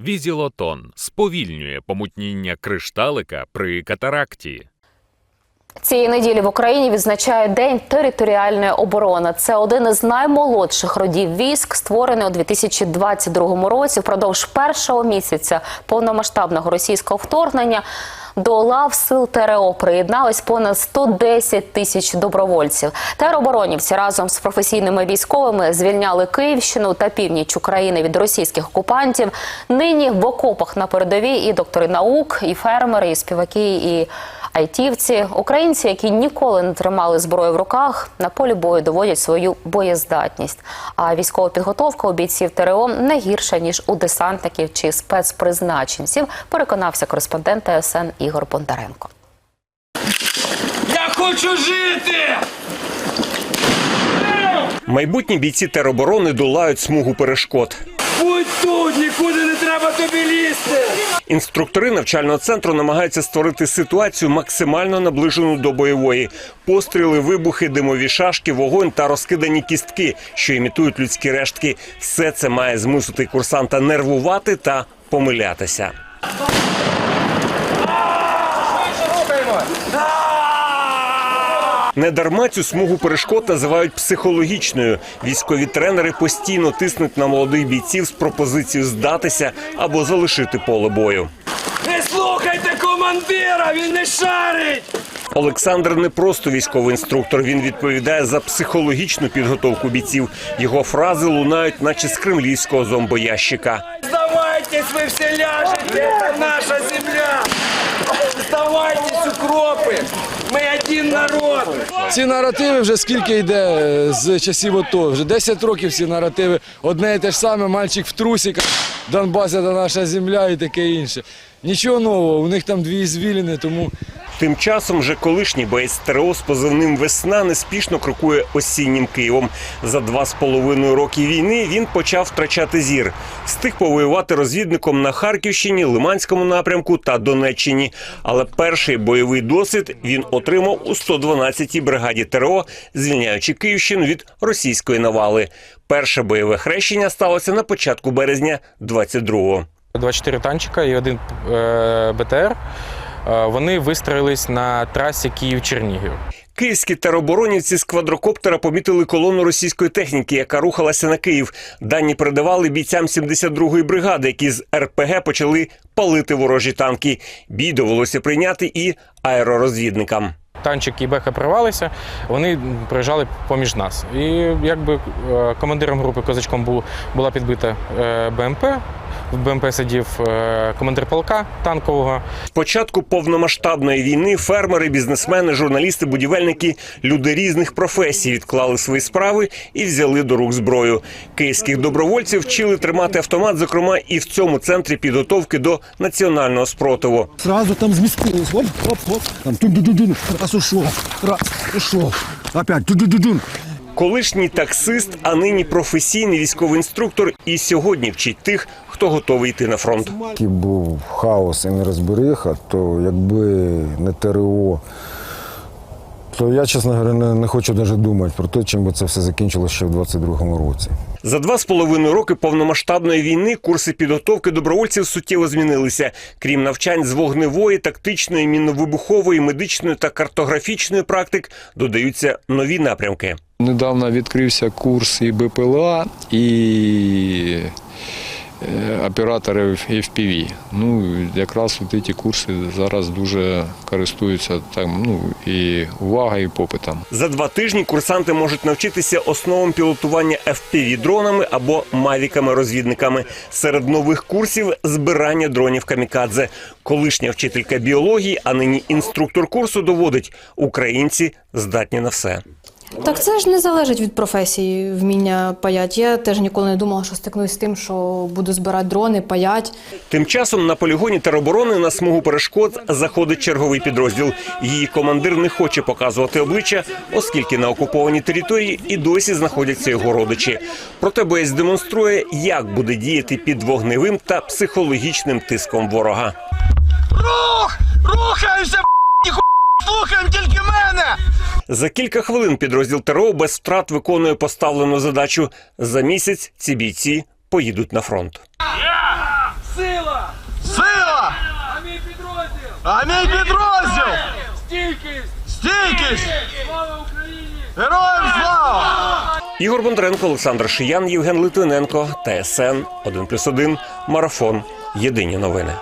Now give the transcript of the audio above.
Візілотон сповільнює помутніння кришталика при катаракті. Цієї неділі в Україні відзначають День територіальної оборони. Це один із наймолодших родів військ, створений у 2022 році. Впродовж першого місяця повномасштабного російського вторгнення до лав сил ТРО приєдналось понад 110 тисяч добровольців. Тероборонівці разом з професійними військовими звільняли Київщину та північ України від російських окупантів. Нині в окопах на передовій і доктори наук, і фермери, і співаки, і айтівці, українці, які ніколи не тримали зброю в руках, на полі бою доводять свою боєздатність. А військова підготовка у бійців ТРО не гірша ніж у десантників чи спецпризначенців. Переконався кореспондент ТСН Ігор Бондаренко. Я хочу жити! Майбутні бійці тероборони долають смугу перешкод. Будь тут, нікуди не треба тобі лізти! Інструктори навчального центру намагаються створити ситуацію максимально наближену до бойової. Постріли, вибухи, димові шашки, вогонь та розкидані кістки, що імітують людські рештки. Все це має змусити курсанта нервувати та помилятися. Недарма цю смугу перешкод називають психологічною. Військові тренери постійно тиснуть на молодих бійців з пропозицією здатися або залишити поле бою. Не слухайте командира, він не шарить! Олександр не просто військовий інструктор. Він відповідає за психологічну підготовку бійців. Його фрази лунають, наче з кремлівського зомбоящика. Сдавайтесь, ви всі ляжете, це наша земля! Сдавайтесь, укропи! Ми один народ! Ці наративи вже скільки йде е, з часів ОТО. Вже 10 років ці наративи. Одне і те ж саме, мальчик в трусіках, Донбас це наша земля і таке інше. Нічого нового, у них там дві звіліни, тому Тим часом вже колишній боєць ТРО з позивним Весна неспішно крокує осіннім Києвом. За два з половиною роки війни він почав втрачати зір. Встиг повоювати розвідником на Харківщині, Лиманському напрямку та Донеччині. Але перший бойовий досвід він отримав у 112-й бригаді ТРО, звільняючи Київщину від російської навали. Перше бойове хрещення сталося на початку березня 22-го. 24 танчика і один е, БТР. Е, Вони вистроїлись на трасі Київ-Чернігів. Київські тероборонівці з квадрокоптера помітили колону російської техніки, яка рухалася на Київ. Дані передавали бійцям 72-ї бригади, які з РПГ почали палити ворожі танки. Бій довелося прийняти і аеророзвідникам. Танчик і Беха привалися, вони проїжджали поміж нас. І якби е, командиром групи козачком була підбита е, БМП. В БМП сидів е, командир полка танкового. З початку повномасштабної війни фермери, бізнесмени, журналісти, будівельники, люди різних професій відклали свої справи і взяли до рук зброю. Київських добровольців вчили тримати автомат, зокрема і в цьому центрі підготовки до національного спротиву. Сразу там змістились. Оп, оп, оп. Там тун-ду-ду-дун. Раз ушов. Раз ушов. Опять тун-ду-ду-дун. Колишній таксист, а нині професійний військовий інструктор, і сьогодні вчить тих, хто готовий йти на фронт. Який був хаос і нерозбериха, то якби не ТРО, то я, чесно говоря, не, не хочу навіть думати про те, чим би це все закінчилося ще в 22-му році. За два з половиною роки повномасштабної війни курси підготовки добровольців суттєво змінилися. Крім навчань з вогневої, тактичної, міновибухової, медичної та картографічної практик, додаються нові напрямки. недавно відкрився курс і БПЛА, і операторів FPV. Ну, якраз от ці курси зараз дуже користуються там, ну, і увагою, і попитом. За два тижні курсанти можуть навчитися основам пілотування fpv дронами або мавіками-розвідниками. Серед нових курсів збирання дронів камікадзе. Колишня вчителька біології, а нині інструктор курсу доводить, українці здатні на все. Так це ж не залежить від професії вміння паять. Я теж ніколи не думала, що стикнусь з тим, що буду збирати дрони, паять. Тим часом на полігоні тероборони на смугу перешкод заходить черговий підрозділ. Її командир не хоче показувати обличчя, оскільки на окупованій території і досі знаходяться його родичі. Проте боєць демонструє, як буде діяти під вогневим та психологічним тиском ворога. Рух! Ніхуя слухаємо тільки мене. За кілька хвилин підрозділ ТРО без втрат виконує поставлену задачу. За місяць ці бійці поїдуть на фронт. Сила! Сила! А мій підрозділ! А мій підрозділ! Стійкість! Стійкість! Слава Україні! Героям слава! Ігор Бондаренко, Олександр Шиян, Євген Литвиненко, ТСН 1+,1, Марафон. Єдині новини.